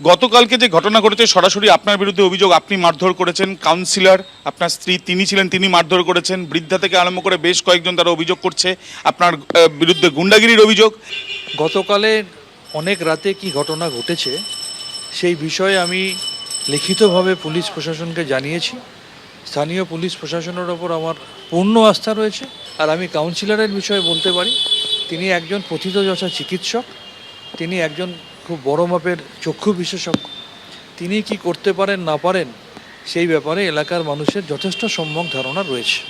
গতকালকে যে ঘটনা ঘটেছে, সরাসরি আপনার বিরুদ্ধে অভিযোগ আপনি মারধর করেছেন। কাউন্সিলর আপনার স্ত্রী, তিনি ছিলেন, তিনি মারধর করেছেন। বৃদ্ধা থেকে আরম্ভ করে বেশ কয়েকজন তারা অভিযোগ করছে, আপনার বিরুদ্ধে গুন্ডাগিরির অভিযোগ। গতকালে অনেক রাতে কি ঘটনা ঘটেছে, সেই বিষয়ে আমি লিখিতভাবে পুলিশ প্রশাসনকে জানিয়েছি। স্থানীয় পুলিশ প্রশাসনের ওপর আমার পূর্ণ আস্থা রয়েছে। আর আমি কাউন্সিলরের বিষয়ে বলতে পারি, তিনি একজন প্রথিতযশা চিকিৎসক, তিনি একজন খুব বড় মাপের চক্ষু বিশেষজ্ঞ। তিনি কি করতে পারেন না পারেন সেই ব্যাপারে এলাকার মানুষের যথেষ্ট সম্যক ধারণা রয়েছে।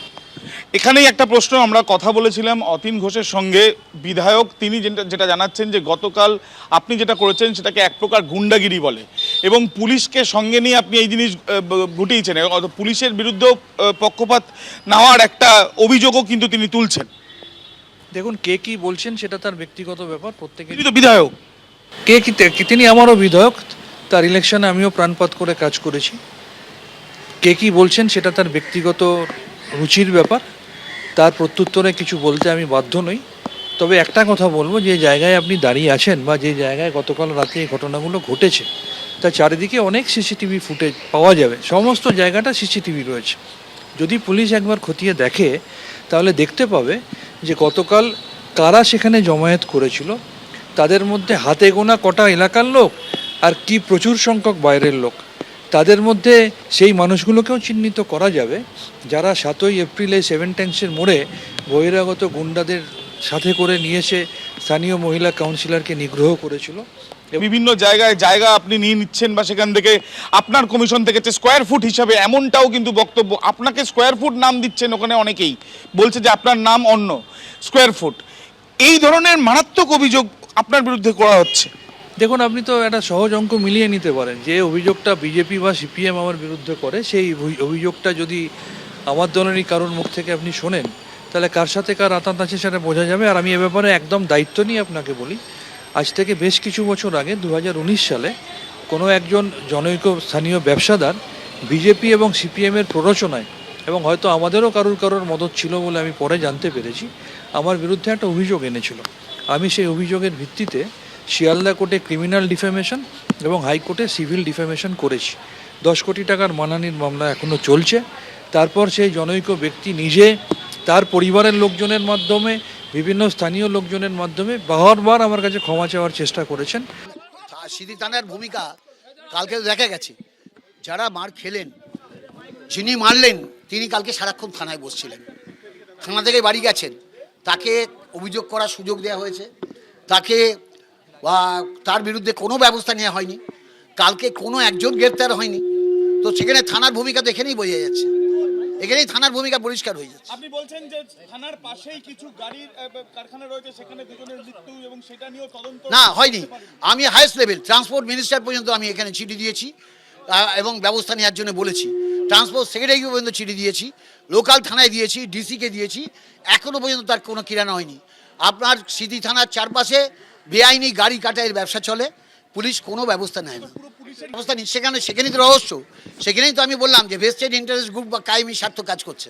এখানেই একটা প্রশ্ন আমরা কথা বলেছিলাম অতীন ঘোষের সঙ্গে। বিধায়ক তিনি যেটা জানাচ্ছেন যে গতকাল আপনি যেটা করেছেন সেটাকে এক প্রকার গুন্ডাগিরি বলে এবং পুলিশকে সঙ্গে নিয়ে আপনি এই জিনিস ঘটিয়েছেন পুলিশের বিরুদ্ধেও পক্ষপাত নেওয়ার একটা অভিযোগও কিন্তু তিনি তুলছেন। দেখুন কে কি বলছেন সেটা তার ব্যক্তিগত ব্যাপার তো বিধায়ক। কে কি তে- তিনি আমারও বিধায়ক, তার ইলেকশনে আমিও প্রাণপাত করে কাজ করেছি। কে কি বলছেন সেটা তার ব্যক্তিগত রুচির ব্যাপার, তার প্রত্যুত্তরে কিছু বলতে আমি বাধ্য নই। তবে একটা কথা বলব, যে জায়গায় আপনি দাঁড়িয়ে আছেন বা যে জায়গায় গতকাল রাতে এই ঘটনাগুলো ঘটেছে তার চারিদিকে অনেক সিসিটিভি ফুটেজ পাওয়া যাবে। সমস্ত জায়গাটা সিসিটিভি রয়েছে। যদি পুলিশ একবার খতিয়ে দেখে, তাহলে দেখতে পাবে যে গতকাল কারা সেখানে জমায়েত করেছিল তাদের মধ্যে হাতে গোনা কটা এলাকার লোক আর কি প্রচুর সংখ্যক বাইরের লোক? তাদের মধ্যে সেই মানুষগুলোকেও চিহ্নিত করা যাবে যারা সাতই এপ্রিলে সেভেন ট্যাঙ্কসের মোড়ে বহিরাগত গুন্ডাদের সাথে করে নিয়ে এসে স্থানীয় মহিলা কাউন্সিলরকে নিগ্রহ করেছিল। বিভিন্ন জায়গায় জায়গা আপনি নিয়ে নিচ্ছেন বা সেখান থেকে আপনার কমিশন থেকে স্কোয়ার ফুট হিসাবে এমনটাও কিন্তু বক্তব্য, আপনাকে স্কোয়ার ফুট নাম দিচ্ছেন ওখানে অনেকেই। বলছে যে আপনার নাম অন্য স্কোয়ার ফুট এই ধরনের মারাত্মক অভিযোগ আপনার বিরুদ্ধে করা হচ্ছে। দেখুন, আপনি তো একটা সহজ অঙ্ক মিলিয়ে নিতে পারেন। যে অভিযোগটা বিজেপি বা সিপিএম আমার বিরুদ্ধে করে, সেই অভিযোগটা যদি আমার দলেরই কারোর মুখ থেকে আপনি শোনেন, তাহলে কার সাথে কার আতাত আছে সেটা বোঝা যাবে। আর আমি এ ব্যাপারে একদম দায়িত্ব নিয়ে আপনাকে বলি, আজ থেকে বেশ কিছু বছর আগে দু হাজার উনিশ সালে, কোনো একজন জনৈক স্থানীয় ব্যবসাদার বিজেপি এবং সিপিএমের প্ররোচনায়, এবং হয়তো আমাদেরও কারোর কারোর মদত ছিল বলে আমি পরে জানতে পেরেছি, আমার বিরুদ্ধে একটা অভিযোগ এনেছিল। আমি সেই অভিযোগের ভিত্তিতে শিয়ালদা কোর্টে ক্রিমিনাল ডিফেমেশন এবং হাইকোর্টে সিভিল ডিফেমেশন করেছি। দশ কোটি টাকার মানানির মামলা এখনও চলছে। তারপর সেই জনৈক ব্যক্তি নিজে তার পরিবারের লোকজনের মাধ্যমে, বিভিন্ন স্থানীয় লোকজনের মাধ্যমে বারবার আমার কাছে ক্ষমা চাওয়ার চেষ্টা করেছেন। সিঁথি থানার ভূমিকা কালকে দেখা গেছে। যারা মার খেলেন, যিনি মারলেন, তিনি কালকে সারাক্ষণ থানায় বসছিলেন। থানা থেকে বাড়ি গেছেন। তাকে অভিযোগ করার সুযোগ দেওয়া হয়েছে। তাকে তার বিরুদ্ধে কোনো ব্যবস্থা নেওয়া হয়নি। কালকে কোনো একজন গ্রেপ্তার হয়নি। তো সেখানে থানার ভূমিকা তো এখানেই বোঝা যাচ্ছে। এখানেই থানার ভূমিকা পরিষ্কার হয়ে যাচ্ছে। আপনি বলছেন যে থানার পাশেই কিছু গাড়ির কারখানা রয়েছে সেখানে দুজনের মৃত্যু এবং সেটা নিয়েও তদন্ত না হয়নি। আমি হাইস্ট লেভেল ট্রান্সপোর্ট মিনিস্টার পর্যন্ত আমি এখানে চিঠি দিয়েছি এবং ব্যবস্থা নেওয়ার জন্য বলেছি। ট্রান্সপোর্ট সেক্রেটারিকে পর্যন্ত চিঠি দিয়েছি, লোকাল থানায় দিয়েছি, ডিসিকে দিয়েছি এখনও পর্যন্ত তার কোনো কিরানা হয়নি। আপনার সিটি থানার চারপাশে বেআইনি গাড়ি কাটাইয়ের ব্যবসা চলে, পুলিশ কোনো ব্যবস্থা নেয়নি। ব্যবস্থা নেই, সেখানে, সেখানেই তো রহস্য। সেখানেই তো আমি বললাম যে ভেস্টেড ইন্টারেস্ট গ্রুপ বা কায়েমি স্বার্থ কাজ করছে।